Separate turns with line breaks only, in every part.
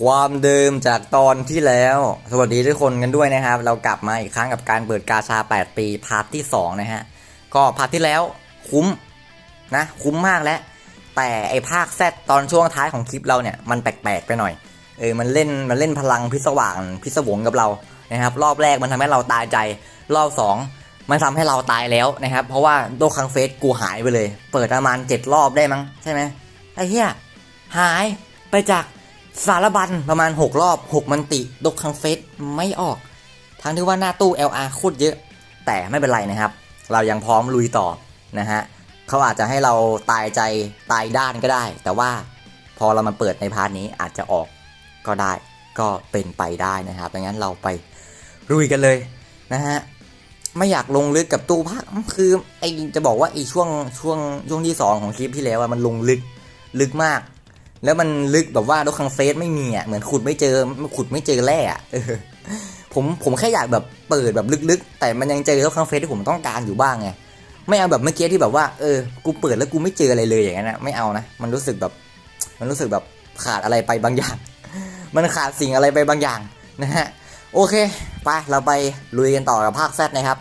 ความเดิมจากตอนที่แล้ว สวัสดีทุกคนกันด้วยนะครับ เรากลับมาอีกครั้งกับการเปิดกาชา 8 ปีพาร์ทที่ 2 นะฮะ ก็พาร์ทที่แล้วคุ้มนะ คุ้มมากแล้ว แต่ไอภาคแซดตอนช่วงท้ายของคลิปเราเนี่ย มันแปลกๆไปหน่อย เออ มันเล่น มันเล่นพลังพิศวางพิศวงกับเรา นะครับ รอบแรกมันทำให้เราตายใจ รอบสองมันทำให้เราตายแล้วนะครับ เพราะว่าโดคังเฟสกูหายไปเลย เปิดประมาณเจ็ดรอบได้มั้งใช่ไหมไอ้เหี้ย หายไปจาก สารบัญประมาณ 6 รอบ 6 มันติดกคังเฟสไม่ออก ทั้งที่ว่าหน้าตู้ LR โคตรเยอะ แต่ไม่เป็นไรนะครับ เรายังพร้อมลุยต่อนะฮะเขาอาจจะให้เราตายใจตายด้านก็ได้ แต่ว่าพอเรามาเปิดในพาร์ทนี้อาจจะออกก็ได้ก็เป็นไปได้นะครับดังนั้นเราไปลุยกันเลยนะฮะไม่อยากลงลึกกับตู้ภาคคือไอจะบอกว่าไอช่วงช่วงช่วงที่สองของคลิปที่แล้วมันลงลึกลึกมาก แล้วมันลึกแบบว่าดคังเฟสไม่มีอะเหมือนขุดไม่เจอขุดไม่เจอแร่อะผมผมแค่อยากแบบเปิดแบบลึกๆ แต่มันยังเจอดคังเฟสที่ผมต้องการอยู่บ้างไงไม่เอาแบบเมื่อกี้ที่แบบว่าเออกูเปิดแล้วกูไม่เจออะไรเลยอย่างนั้นนะไม่เอานะมันรู้สึกแบบ มันรู้สึกแบบขาดอะไรไปบางอย่าง มันขาดสิ่งอะไรไปบางอย่างนะฮะโอเคไปเราไปลุยกันต่อกับภาคแซดนะครับ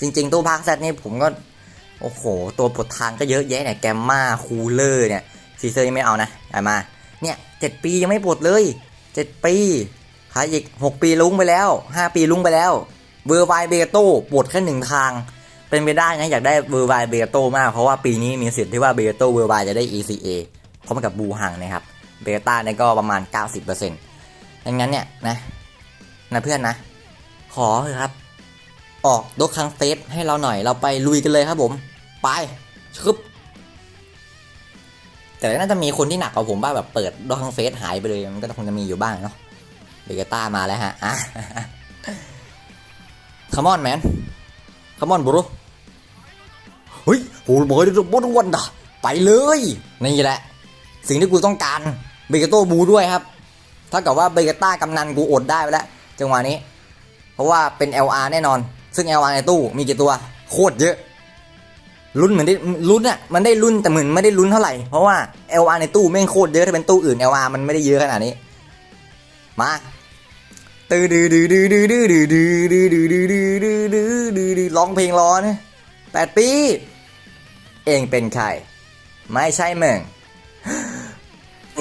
จริง ๆตู้ภาคแซดนี่ผมก็โอ้โห ตัวปลดทางก็เยอะแยะเนี่ยแกมมาคูลเลอร์เนี่ย ซีเซอร์ยังไม่เอานะเอามา เนี่ยเจ็ดปียังไม่ปลดเลยเจ็ดปีขายอีกหกปีลุ้งไปแล้วห้าปีลุ้งไปแล้วเวอร์ไวเบโต้ปลดแค่หนึ่งทาง เป็นไปได้นะอยากได้เวอร์ไวเบโต้มากเพราะว่าปีนี้มีสิทธิ์ที่ว่าเบโต้เวอร์ไวจะได้ ECA พร้อมกับบูฮังนะครับเบต้าเนี่ยก็ประมาณ 90%ดังนั้นเนี่ยนะนะเพื่อนนะ ขอเถอะครับ ออกดกคังเฟสให้เราหน่อยเราไปลุยกันเลยครับผม ไปชึบ แต่น่าจะมีคนที่หนักกว่าผมบ้างแบบเปิดดอกคังเฟสหายไปเลยมันก็คงจะมีอยู่บ้างเนาะเบเกต้ามาแล้วฮะอะคัมอนแมนคัมอนบรูเฮ้ยโหบอยบอลวันดะไปเลยนี่แหละ สิ่งที่กูต้องการเบเกโต้บูด้วยครับถ้ากับว่าเบเกต้ากำนันกูอดได้ไปแล้วจังหวะนี้ เพราะว่าเป็น LR แน่นอน ซึ่ง LR ในตู้มีกี่ตัว โคตรเยอะ ลุ้นเหมือนได้ลุ้นอะมันได้ลุ้นแต่เหมือนไม่ได้ลุ้นเท่าไหร่ เพราะว่า LR ในตู้แม่งโคตรเยอะถ้าเป็นตู้อื่น LR มันไม่ได้เยอะขนาดนี้ มาตื้อดื้อดื้อดื้อดื้อดื้อดื้อดื้อดื้อดื้อดื้อดื้อดื้อดื้อดื้อดื้อร้องเพลงร้อนแปดปี เองเป็นใคร ไม่ใช่เมึง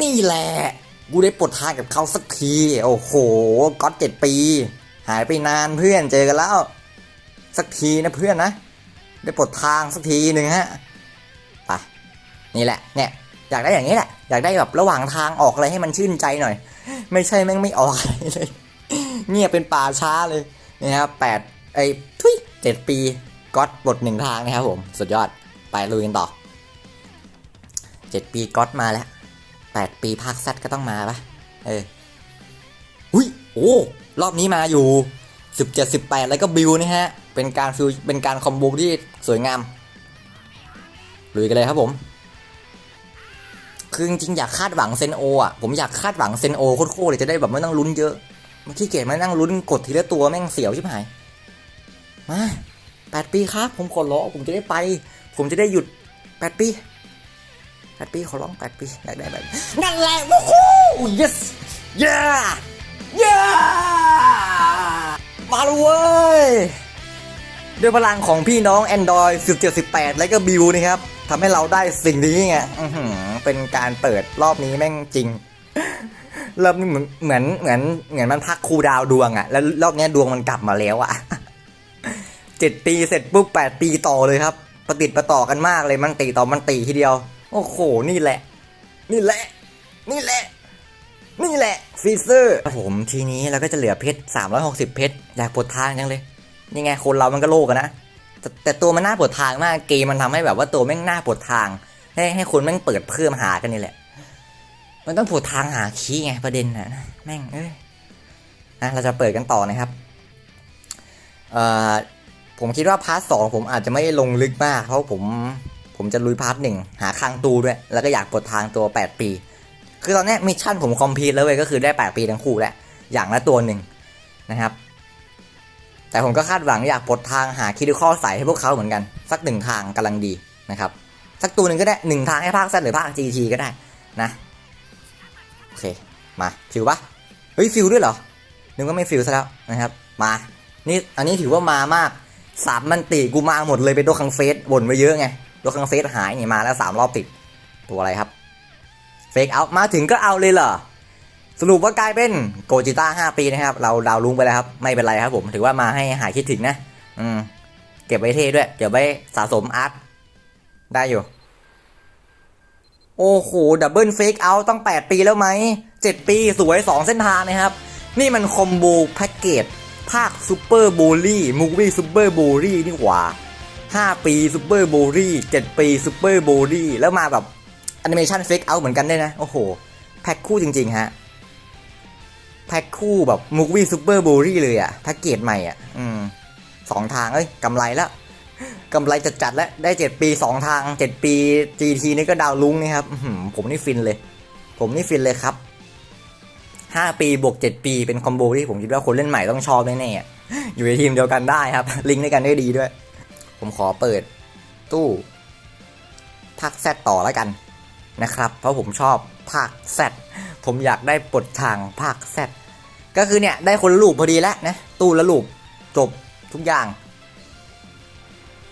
นี่แหละ กูได้ปลดทางกับเขาสักที โอ้โหก๊อตเจ็ดปี หายไปนานเพื่อนเจอกันแล้ว สักทีนะเพื่อนนะ ได้ปลดทางสักทีหนึ่งฮะไปนี่แหละเนี่ยอยากได้อย่างนี้แหละอยากได้แบบระหว่างทางออกอะไรให้มันชื่นใจหน่อย ไม่ใช่แม่งไม่ออกอะไรเลยเงียบเป็นป่าช้าเลยนะครับแปดไอ้ทุยเจ็ดปีก๊อตบทหนึ่งทางนะครับผม สุดยอดไปลุยกันต่อเจ็ดปีก๊อตมาแล้วแปดปีภาคซัดก็ต้องมาปะเออหุยโอ้รอบนี้มาอยู่ สิบเจ็ดสิบแปดแล้วก็บิวนะฮะ เป็นการฟิวเป็นการคอมโบที่สวยงามลุยกันเลยครับผม คือจริงๆอยากคาดหวังเซนโออะ ผมอยากคาดหวังเซนโอโคตรๆเลยจะได้แบบไม่ต้องลุ้นเยอะมื่อกี้เกดมานั่งลุ้นกดทีละตัวแม่งเสียวชิบหาย มาแปดปีครับ ผมขอร้องผมจะได้ไป ผมจะได้หยุดแปดปีแปดปีขอร้องแปดปีอยากได้แบบนั่นแหละวู้ฮู้ yes yeah yeah มาเลยเว้ยด้วยพลังของพี่น้อง Android 17 18 และก็บิวนะครับทำให้เราได้สิ่งนี้ไงเป็นการเปิดรอบนี้แม่งจริงรอบนี้เหมือนเหมือนเหมือนเหมือนมันพักคูดาวดวงอะแล้วรอบนี้ดวงมันกลับมาแล้วอะเจ็ดปีเสร็จปุ๊บแปดปีต่อเลยครับประติดประต่อกันมากเลยมันตีต่อมันตีทีเดียว โอ้โห นี่แหละ นี่แหละ นี่แหละ นี่แหละฟีเซอร์ผมทีนี้เราก็จะเหลือเพชร 360 เพชรอยากปลดทางจังเลยนี่ไงคนเรามันก็โลกนะแต่แต่ตัวมันน่าปวดทางมากเกมมันทำให้แบบว่าตัวแม่งน่าปวดทาง ให้ให้คนแม่งเปิดเพิ่มหากันนี่แหละ มันต้องปวดทางหาคีไงประเด็นนะแม่งเอ้ยนะเราจะเปิดกันต่อนะครับเอ่อผมคิดว่าพาร์ทสองผมอาจจะไม่ลงลึกมาก เพราะผมผมจะลุยพาร์ทหนึ่งหาคางตูด้วย แล้วก็อยากปวดทางตัว 8 ปี คือตอนนี้มิชชั่นผมคอมพลีทแล้วเว้ยก็คือได้ 8 ปีทั้งคู่แหละอย่างละตัวหนึ่งนะครับ แต่ผมก็คาดหวังอยากปลดทางหาคิดข้อใส่ให้พวกเขาเหมือนกัน สักหนึ่งทางกำลังดีนะครับ สักตัวหนึ่งก็ได้หนึ่งทางให้ภาคแซดหรือภาค GT ก็ได้นะโอเคมาฟิลปะเฮ้ยฟิลด้วยเหรอนึกว่าไม่ฟิลซะแล้วนะครับ มานี่อันนี้ถือว่ามามากสามมันติกูมาหมดเลยเป็นตัวคังเฟสบ่นไปเยอะไงตัวคังเฟสหายนี่มาแล้วสามรอบติดตัวอะไรครับ เฟกเอามาถึงก็เอาเลยเหรอ สรุปว่ากลายเป็นโกจิต้า5ปีนะครับ เราดาวลุงไปแล้วครับ ไม่เป็นไรครับผม ถือว่ามาให้หายคิดถึงนะ อืม เก็บไว้เท่ด้วยเดี๋ยวไปสะสมอาร์ตได้อยู่ โอ้โห ดับเบิลเฟกเอาต้อง 8 ปีแล้วไหม 7 ปีสวย 2 เส้นทางนะครับ นี่มันคอมโบแพ็กเกจภาคซูเปอร์โบลี่มูวี่ซูเปอร์โบลี่นี่หว่า 5 ปีซูเปอร์โบลี่7ปีซูเปอร์โบลี่แล้วมาแบบ แอนิเมชันเฟกเอาเหมือนกันด้วยนะ โอ้โห แพ็คคู่จริง ๆ ฮะ แพ็คคู่แบบมูวี่ซูเปอร์โบลี่เลยอะแพ็กเกจใหม่อะอืมสองทาง เอ้ยกำไรแล้วกำไรจัดๆแล้ว ได้ 7 ปี 2 ทาง 7 ปี GT นี่ก็ดาวลุ้งนี่ครับผมนี่ฟินเลย ผมนี่ฟินเลยครับ 5 ปีบวก 7 ปีเป็นคอมโบที่ผมคิดว่าคนเล่นใหม่ต้องชอบแน่ๆออยู่ในทีมเดียวกันได้ครับ ลิงก์ด้วยกันได้ดีด้วย ผมขอเปิด ตู้ภาคแซดต่อแล้วกัน นะครับ เพราะผมชอบภาคแซดผมอยากได้ปลดทางภาคแซดก็คือเนี่ย ได้คนละลูปพอดีแล้วนะ ตู้ละลูปจบทุกอย่าง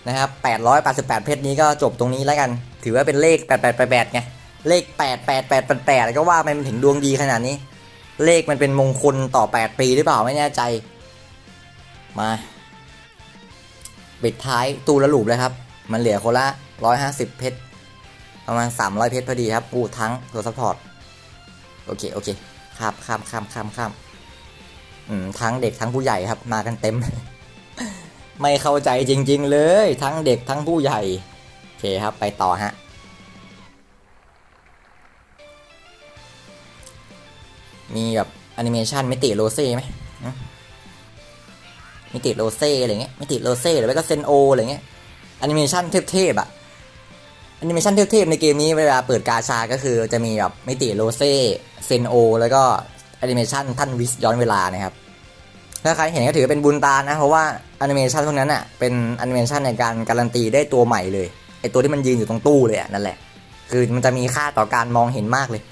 นะครับ888 เพชรนี้ก็จบตรงนี้แล้วกัน ถือว่าเป็นเลข 8888ไง เลข 88888 ก็ว่ามันถึงดวงดีขนาดนี้ เลขมันเป็นมงคลต่อ 8 ปีหรือเปล่าไม่แน่ใจ มาปิดท้ายตูละลูบเลยครับ มันเหลือคนละ 150 เพชร ประมาณ 300 เพชรพอดีครับอู้ทั้งตัวซัพพอร์ต โอเค โอเคข้ามข้ามข้ามข้ามข้ามอืม ทั้งเด็กทั้งผู้ใหญ่ครับ มากันเต็ม ไม่เข้าใจจริง ๆ เลย ทั้งเด็กทั้งผู้ใหญ่ โอเคครับ ไปต่อฮะ มีแบบแอนิเมชันไมิติโรเซ่ไหมมมิติโรเซ่อะไรเงี้ยมิติโรเซ่หรือไม่ก็เซนโออะไรเงี้ยแอนิเมชันเทพๆอะ นิเมชันเทพๆในเกมนี้เวลาเปิดกาชาก็คือจะมีแบบมิติโรเซ่เซนโอ แล้วก็แอนิเมชันท่านวิสย้อนเวลานะครับถ้าใครเห็นก็ถือเป็นบุญตานะ เพราะว่าแอนิเมชันพวกนั้นอะเป็นแอนิเมชันในการการันตีได้ตัวใหม่เลยไอตัวที่มันยืนอยู่ตรงตู้เลยอะนั่นแหละ คือมันจะมีค่าต่อการมองเห็นมากเลย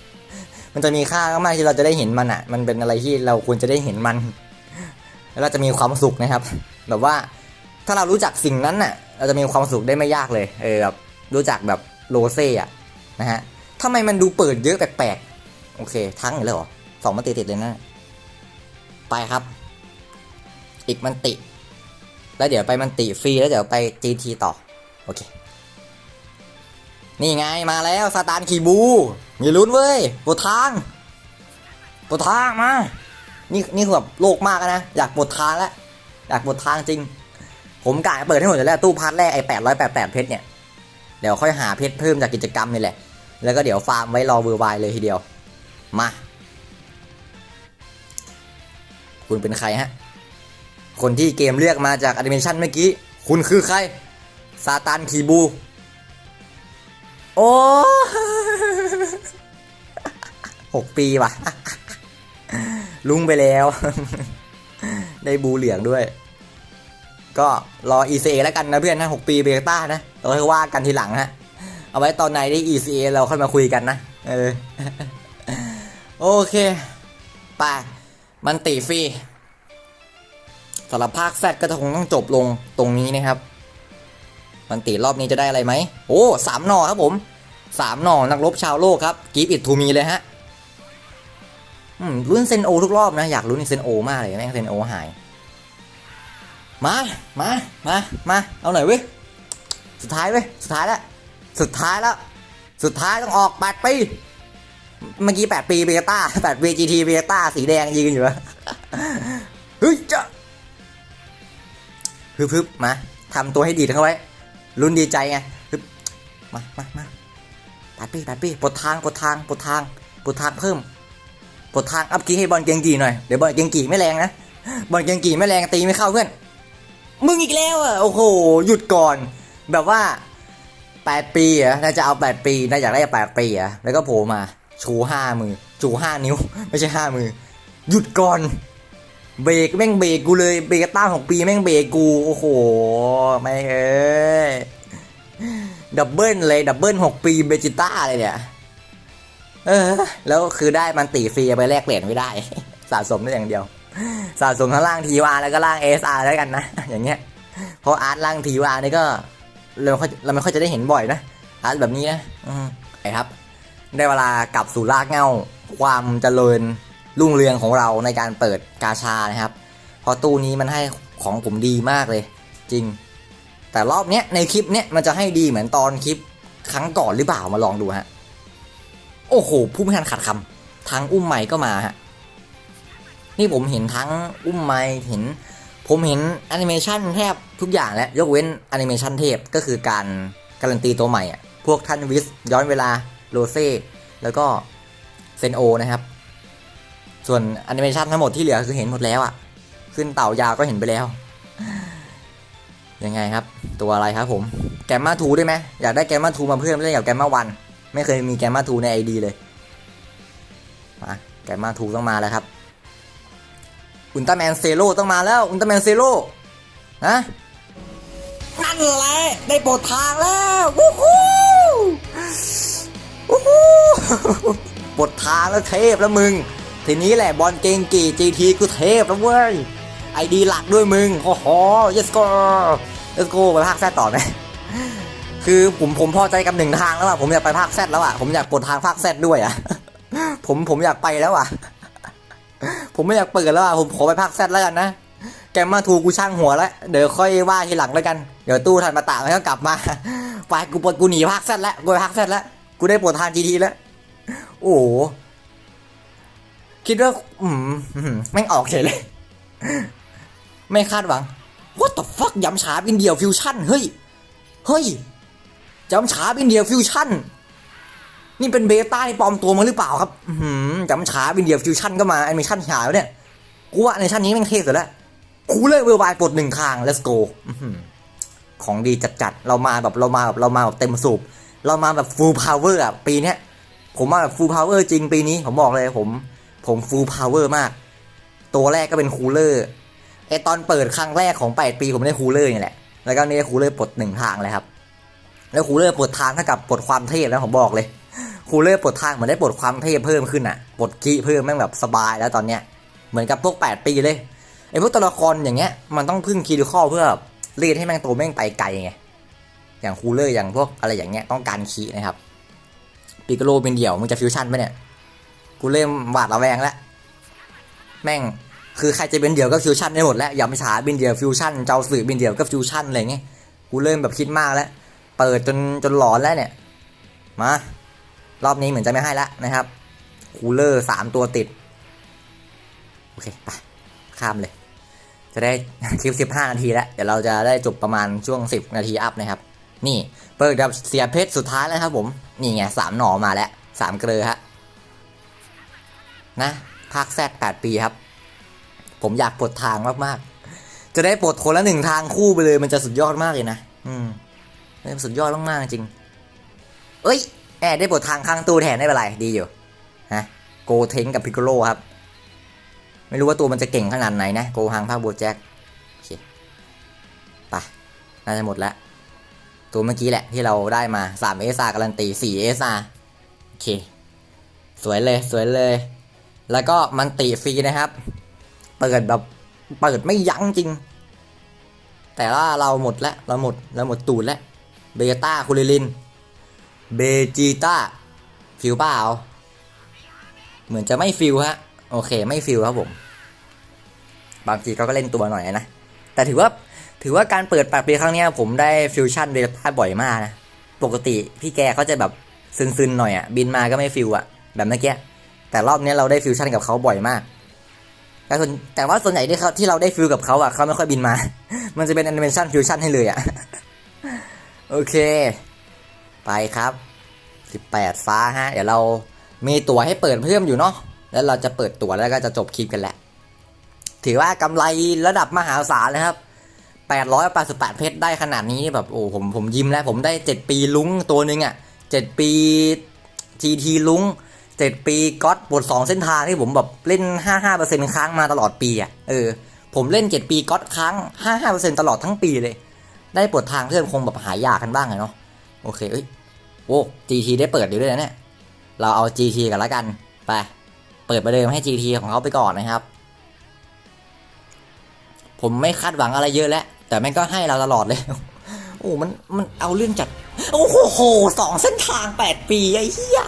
มันจะมีค่ามากที่เราจะได้เห็นมันอะ มันเป็นอะไรที่เราควรจะได้เห็นมัน แล้วเราจะมีความสุขนะครับ แบบว่าถ้าเรารู้จักสิ่งนั้นน่ะ เราจะมีความสุขได้ไม่ยากเลย เออแบบ รู้จักแบบโรเซ่อะนะฮะทำไมมันดูเปิดเยอะแปลกๆ โอเค ทั้งอีกแล้วเหรอสองมาติดๆเลยนะ ไปครับ อีกมันติ แล้วเดี๋ยวไปมันติฟรีแล้วเดี๋ยวไป GT ต่อ โอเค นี่ไงมาแล้วซาตานคีบูมีลุ้นเว้ยปวดทางปวดทางมา นี่นี่คือแบบโลกมากนะ อยากปวดทางแล้วอยากปวดทางจริง ผมกะเปิดให้หมดแล้วตู้พาร์ทแรกไอ้แปดร้อยแปดแปดเพชรเนี่ย เดี๋ยวค่อยหาเพชรเพิ่มจากกิจกรรมนี่แหละ แล้วก็เดี๋ยวฟาร์มไว้รอเวอร์ไวเลยทีเดียว มา คุณเป็นใครฮะ คนที่เกมเลือกมาจากแอนิเมชันเมื่อกี้ คุณคือใคร ซาตานคีบู โอ้หกปีว่ะ ลุงไปแล้ว ได้บูเหลืองด้วย ก็รอ ECA แล้วกันนะเพื่อนนะหกปีเบต้านะเราค่อยว่ากันทีหลังฮะเอาไว้ตอนไหนได้ ECA เราค่อยมาคุยกันนะเออโอเคไปมันตีฟรีสำหรับภาคแซดก็จะคงต้องจบลงตรงนี้นะครับ มันตีรอบนี้จะได้อะไรไหมโอ้สามหนอครับผมสามหนอนักรบชาวโลกครับกีบอิดทูมีเลยฮะอืมลุ้นเซนโอทุกรอบนะ อยากลุ้นเซนโอมากเลยแม่งเซนโอหาย มา มา มา มา เอาหน่อยเว้ย สุดท้ายเว้ย สุดท้ายแล้ว สุดท้ายแล้ว สุดท้ายต้องออกแปดปี เมื่อกี้แปดปีเบต้าแปดปีจีทีเบต้าสีแดงยืนอยู่วะเฮ้ยจ้ะฮึบฮึบมาทำตัวให้ดีเข้าไว้ลุ้นดีใจไงฮึบมามามาแปดปีแปดปีปลดทางปลดทางปลดทางปลดทางเพิ่มปลดทางอัพกีให้บอลเกียงกีหน่อย เดี๋ยวบอลเกียงกีไม่แรงนะ บอลเกียงกีไม่แรงตีไม่เข้าเพื่อน มึงอีกแล้วอะโอ้โหหยุดก่อน แบบว่าแปดปีอะน่าจะเอาแปดปีน่าอยากได้แปดปีอะแล้วก็โผล่มาชูห้ามือชูห้านิ้ว ไม่ใช่ห้ามือ หยุดก่อน เบรกแม่งเบรกกูเลยเบรกต้าของปีแม่งเบรกกูโอ้โหไม่เอ้ยดับเบิลเลยดับเบิลหกปีเบจิต้าเลยเนี่ยเออ แล้วคือได้มันตีฟรีไปแลกเหรียญไม่ได้ สะสมได้อย่างเดียว สะสมทั้งล่างทีวาแล้วก็ล่างเอสอาร์แล้วกันนะ อย่างเงี้ยเพราะอาร์ตล่างทีวานี่ก็เราไม่ค่อยเราไม่ค่อยจะได้เห็นบ่อยนะอาร์ตแบบนี้นะอืมไอครับ ได้เวลากลับสู่รากเง้าความเจริญรุ่งเรืองของเราในการเปิดกาชานะครับเพราะตู้นี้มันให้ของผมดีมากเลย จริง แต่รอบเนี้ยในคลิปเนี้ยมันจะให้ดีเหมือนตอนคลิปครั้งก่อนหรือเปล่ามาลองดูฮะโอ้โหผู้ไม่ทันขัดคำทางอุ้มไม้ก็มาฮะ นี่ผมเห็นทั้งอุ้มไม้เห็น ผมเห็นแอนิเมชันแทบทุกอย่างแล้วยกเว้นแอนิเมชันเทพก็คือการการันตีตัวใหม่อะพวกทันวิสย้อนเวลาโรเซ่แล้วก็เซนโอนะครับ ส่วนแอนิเมชันทั้งหมดที่เหลือคือเห็นหมดแล้วอะ ขึ้นเต่ายาวก็เห็นไปแล้ว ยังไงครับ ตัวอะไรครับผม แกมมาทูได้ไหมอยากได้แกมมาทูมาเพิ่มเล่นกับแกมมาวันไม่เคยมีแกมมาทูในไอดีเลยมาแกมมาทูต้องมาแล้วครับ อุลตร้าแมนเซโร่ต้องมาแล้ว อุลตร้าแมนเซโร่นะนั่นแหละได้โปรดทางแล้ววู้ฮู้วู้ฮู้ปลดทางแล้วเทพแล้วมึง ทีนี้แหละบอลเกงกีจีทีกูเทพแล้วเว้ยไอดีหลักด้วยมึงโอ้โห yes go let's go ไปภาคแซดต่อไหมคือผมผมพอใจกับหนึ่งทางแล้วอะผมอยากไปภาคแซดแล้วอะผมอยากปลดทางภาคแซดด้วยอะผมผมอยากไปแล้วอะ ผมไม่อยากเปิดแล้วอะผมขอไปภาคแซดแล้วกันนะแกมมาทูกูช่างหัวแล้ว เดี๋ยวค่อยว่าทีหลังแล้วกัน เดี๋ยวตู้ทันมาตาแล้วก็กลับมา ไปกูปลดกูหนีภาคแซดแล้วกูไปภาคแซดแล้ว กูได้ปลดทางจีทีแล้ว โอ้โห คิดว่า อืมแม่งออกเฉยเลย ไม่คาดหวัง What the fuck ยำฉาบินเดียวฟิวชั่น เฮ้ย เฮ้ยยำฉาบินเดียวฟิวชั่น นี่เป็นเบต้าที่ปลอมตัวมาหรือเปล่าครับอือหือยำฉาบินเดียวฟิวชั่นก็มาแอนิเมชั่นฉาแล้วเนี่ย กูว่าแอนิเมชั่นนี้แม่งเท่สุดแล้วคูเลยเวลวายปลดหนึ่งทาง let's go อื้อหือของดีจัดๆ เรามาแบบเรามาแบบเรามาแบบเต็มสูบ เรามาแบบ full power อะปีเนี้ยผมมาแบบ full power จริงปีนี้ ผมบอกเลยผม ผม full power มาก ตัวแรกก็เป็นคูลเลอร์ไอตอนเปิดครั้งแรกของ 8 ปีผมได้คูลเลอร์นี่แหละ แล้วก็นี่ได้คูลเลอร์ปลดหนึ่งทางเลยครับ แล้วคูลเลอร์ปลดทางเท่ากับปลดความเทพแล้วผมบอกเลย คูลเลอร์ปลดทางเหมือนได้ปลดความเทพเพิ่มขึ้นอะปลดกีเพิ่มแม่งแบบสบายแล้วตอนเนี้ยเหมือนกับพวก 8 ปีเลยไอพวกตัวละครอย่างเงี้ยมันต้องพึ่งคีดิคอเพื่อแบบรีดให้แม่งโตแม่งไปไกลไงอย่างคูลเลอร์อย่างพวกอะไรอย่างเงี้ยต้องการคีนะครับปิกโลเป็นเดี่ยวมึงจะฟิวชั่นไหมเนี่ยกูเริ่มหวาดระแวงแล้วแม่งคือใครจะเป็นเดี่ยวก็ฟิวชั่นได้หมดแล้วอย่าไปฉาเป็นเดี่ยวฟิวชั่นเจ้าสื่อเป็นเดี่ยวก็ฟิวชั่นอะไรเงี้ยกูเริ่มแบบคิดมากแล้ว เปิดจนจนหลอนแล้วเนี่ยมา รอบนี้เหมือนจะไม่ให้แล้วนะครับ คูลเลอร์สามตัวติด โอเค ไป ข้ามเลย จะได้คลิปสิบห้านาทีแล้ว เดี๋ยวเราจะได้จบประมาณช่วงสิบนาทีอัพนะครับ นี่ เปิดกับเสียเพชรสุดท้ายแล้วครับผม นี่ไงสามหน่อมาแล้วสามเกลือฮะ นะ ภาคแซดแปดปีครับ ผมอยากปลดทางมากๆ จะได้ปลดคนละหนึ่งทางคู่ไปเลย มันจะสุดยอดมากเลยนะ อืมมันสุดยอดมากๆจริง เอ้ย แอบได้ปลดทางข้างตู้แทนได้เป็นไรดีอยู่ฮะโกเทงกับพิกโลครับ ไม่รู้ว่าตัวมันจะเก่งขนาดไหนนะโกฮังภาคโบแจ็คโอเคไปน่าจะหมดแล้วตัวเมื่อกี้แหละที่เราได้มา3 SR การันตี4 SR โอเค สวยเลยสวยเลย แล้วก็มันติฟรีนะครับ เปิดแบบเปิดไม่ยั้งจริง แต่ว่าเราหมดแล้วเราหมดเราหมดตูดแล้วเบต้าคูลิลิน เบจิต้าฟิวเปล่าเหมือนจะไม่ฟิวฮะ โอเคไม่ฟิวครับผม บางทีเขาก็เล่นตัวหน่อยนะ แต่ถือว่าถือว่าการเปิดปากปีครั้งนี้ผมได้ฟิวชั่นเบต้าบ่อยมากนะ ปกติพี่แกเขาจะแบบซึนๆหน่อยอะ่ะ บินมาก็ไม่ฟิวอะ่ะ แบบเมื่อกี้แต่รอบนี้เราได้ฟิวชั่นกับเขาบ่อยมากแต่ส่วนแต่ว่าส่วนใหญ่ที่เขาที่เราได้ฟิวกับเขาอะ่ะเขาไม่ค่อยบินมา มันจะเป็นแอนิเมชันฟิวชั่นให้เลยอะ่ะ โอเค ไปครับ 18 ฟ้าฮะ เดี๋ยวเรามีตั๋วให้เปิดเพิ่มอยู่เนาะ แล้วเราจะเปิดตั๋วแล้วก็จะจบคลิปกันแหละ ถือว่ากำไรระดับมหาศาลนะครับ 888 เพชรได้ขนาดนี้แบบโอ้ผมผมยิ้มแล้ว ผมได้ 7 ปีลุ้งตัวหนึงอะ่ะ 7 ปี GT ลุ้ง 7 ปีก็อตบท2เส้นทางที่ผมแบบเล่น 55%ค้างมาตลอดปีอะ่ะ เออ ผมเล่น 7 ปีก็อตค้าง 55%ตลอดทั้งปีเลย ได้ปลดทางเพื่อนคงแบบหายากกันบ้างอะเนาะ โอเค เอ้ยโอ้ GT ได้เปิดอยู่ด้วยนะเนี่ย เราเอา GT กันละกัน ไป เปิดประเดิมให้ GT ของเขาไปก่อนนะครับ ผมไม่คาดหวังอะไรเยอะแล้ว แต่แม่งก็ให้เราตลอดเลย โอ้ มัน มันเอาเรื่องจัด โอ้โห สองเส้นทางแปดปีไอ้เหี้ย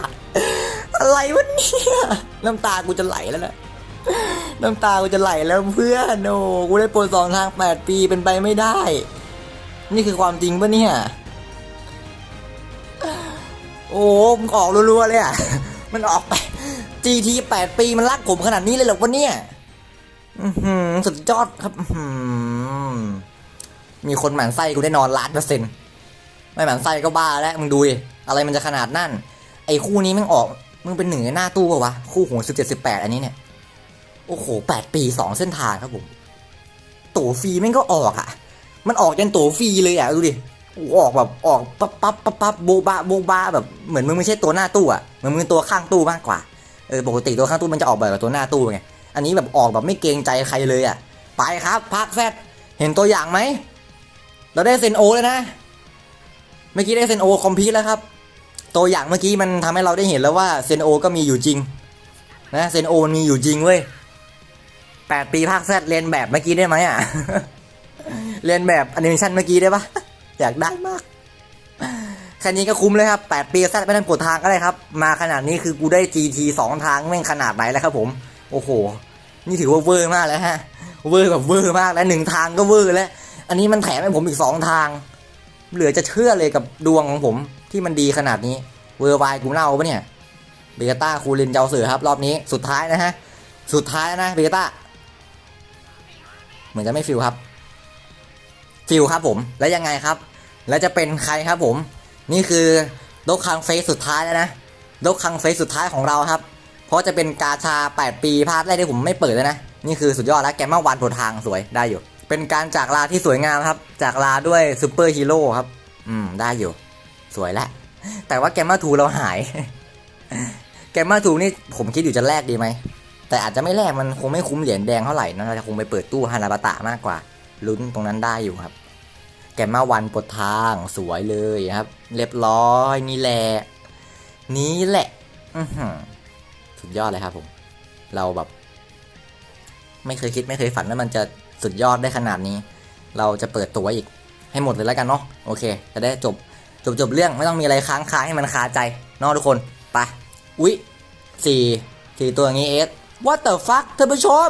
อะไรวะเนี่ย น้ำตากูจะไหลแล้วนะน้ำตากูจะไหลแล้วเพื่อนโอ้กูได้โปรสองทางแปดปีเป็นไปไม่ได้ นี่คือความจริงปะเนี่ย โอ้มันออกรัวๆเลยอะ มันออกไป GT แปดปีมันรักผมขนาดนี้เลยเหรอวะเนี่ยอื้อหือสุดยอดครับ มีคนหมั่นไส้กูได้นอนล้านเปอร์เซ็นต์ไม่หมั่นไส้ก็บ้าแล้ว มึงดูดิอะไรมันจะขนาดนั่น ไอ้คู่นี้มึงออก มึงเป็นหนึ่งในหน้าตู้ปะวะ คู่ของสิบเจ็ดสิบแปดอันนี้เนี่ย โอ้โหแปดปีสองเส้นทางครับผม ตั๋วฟรีแม่งก็ออกอะ มันออกจนตั๋วฟรีเลยอะดูดิ ออกแบบออกปั๊บปั๊บปั๊บปั๊บโบบะโบบะแบบเหมือนมึงไม่ใช่ตัวหน้าตู้อะเหมือนมึงเป็นตัวข้างตู้มากกว่าเออปกติตัวข้างตู้มันจะออกแบบกับตัวหน้าตู้ไงอันนี้แบบออกแบบไม่เกรงใจใครเลยอะไปครับพักแซดเห็นตัวอย่างไหมเราได้เซนโอเลยนะเมื่อกี้ได้เซนโอคอมพิวแล้วครับ ตัวอย่างเมื่อกี้มันทำให้เราได้เห็นแล้วว่าเซนโอก็มีอยู่จริงนะเซนโอมันมีอยู่จริงเว้ยแปดปีภาคแซดเรียนแบบเมื่อกี้ได้ไหมอะเรียนแบบแอนิเมชันเมื่อกี้ได้ปะ อยากได้มาก แค่นี้ก็คุ้มเลยครับแปดปีแซดไม่ต้องกดทางก็ได้ครับ มาขนาดนี้คือกูได้ GT สองทางแม่งขนาดไหนแล้วครับผม โอ้โห นี่ถือว่าเวอร์มากแล้วฮะ เวอร์แบบเวอร์มากแล้วหนึ่งทางก็เวอร์แล้ว อันนี้มันแถมให้ผมอีกสองทาง เหลือจะเชื่อเลยกับดวงของผมที่มันดีขนาดนี้ เวอร์ไวกูเล่าปะเนี่ย เบต้าคูลินเจ้าเสือครับ รอบนี้สุดท้ายนะฮะ สุดท้ายนะเบต้าเหมือนจะไม่ฟิลครับ ฟิลครับผม แล้วยังไงครับ แล้วจะเป็นใครครับผม นี่คือดกคังเฟสสุดท้ายแล้วนะดกคังเฟสสุดท้ายของเราครับ เพราะจะเป็นกาชา 8 ปีพาร์ทแรกที่ผมไม่เปิดเลยนะ นี่คือสุดยอดแล้วแกมมาวันโผทางสวยได้อยู่ เป็นการจากลาที่สวยงามครับ จากลาด้วยซูเปอร์ฮีโร่ครับ อืมได้อยู่ สวยแล้วแต่ว่าแกมมาทูเราหาย แกมมาทูนี่ผมคิดอยู่จะแลกดีไหมแต่อาจจะไม่แลกมันคงไม่คุ้มเหรียญแดงเท่าไหร่นะเราจะคงไปเปิดตู้ฮานาบาตะมากกว่า ลุ้นตรงนั้นได้อยู่ครับ แกมาวันปดทางสวยเลยครับ เรียบร้อยนี่แหละ นี่แหละสุดยอดเลยครับผม เราแบบ ไม่เคยคิดไม่เคยฝันว่ามันจะสุดยอดได้ขนาดนี้ เราจะเปิดตัวอีกให้หมดเลยแล้วกันเนาะโอเค จะได้จบจบจบเรื่องไม่ต้องมีอะไรค้างคาให้มันคาใจเนอะทุกคนไปอุ๊ยสี่สี่ตัวอย่างนี้เอส what the fuck ท่านผู้ชม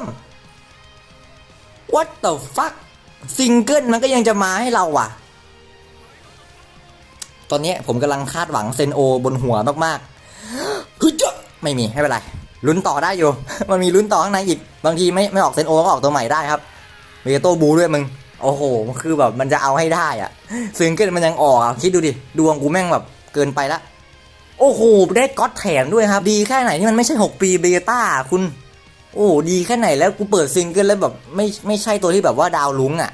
what the fuck ซิงเกิลมันก็ยังจะมาให้เราว่ะ ตอนนี้ผมกำลังคาดหวังเซนโอบนหัวมากๆฮึจะไม่มีไม่เป็นไรลุ้นต่อได้อยู่ มันมีลุ้นต่อข้างในอีก บางทีไม่ไม่ออกเซนโอก็ออกตัวใหม่ได้ครับเวโตบูด้วยมึง โอ้โห คือแบบมันจะเอาให้ได้อะซิงเกิลมันยังออกอะคิดดูดิ ดวงกูแม่งแบบเกินไปละ โอ้โห ได้ก๊อตแถมด้วยครับ ดีแค่ไหนที่มันไม่ใช่ 6 ปีเบต้าคุณ โอ้ดีแค่ไหนแล้วกูเปิดซิงเกิลแล้วแบบไม่ไม่ใช่ตัวที่แบบว่าดาวลุ้งอะ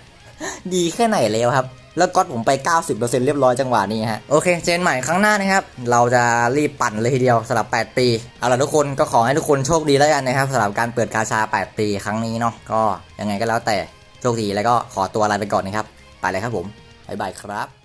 ดีแค่ไหนแล้วครับ แล้วก็ผมไป 90%เรียบร้อยจังหวะนี้ฮะ โอเค เจนใหม่ครั้งหน้านะครับ เราจะรีบปั่นเลยทีเดียวสำหรับ 8 ปี เอาล่ะทุกคนก็ขอให้ทุกคนโชคดีแล้วกันนะครับสำหรับการเปิดกาชา 8 ปีครั้งนี้เนาะก็ยังไงก็แล้วแต่โชคดีแล้วก็ขอตัวลาไปก่อนนะครับ ไปเลยครับผมบ๊ายบายครับ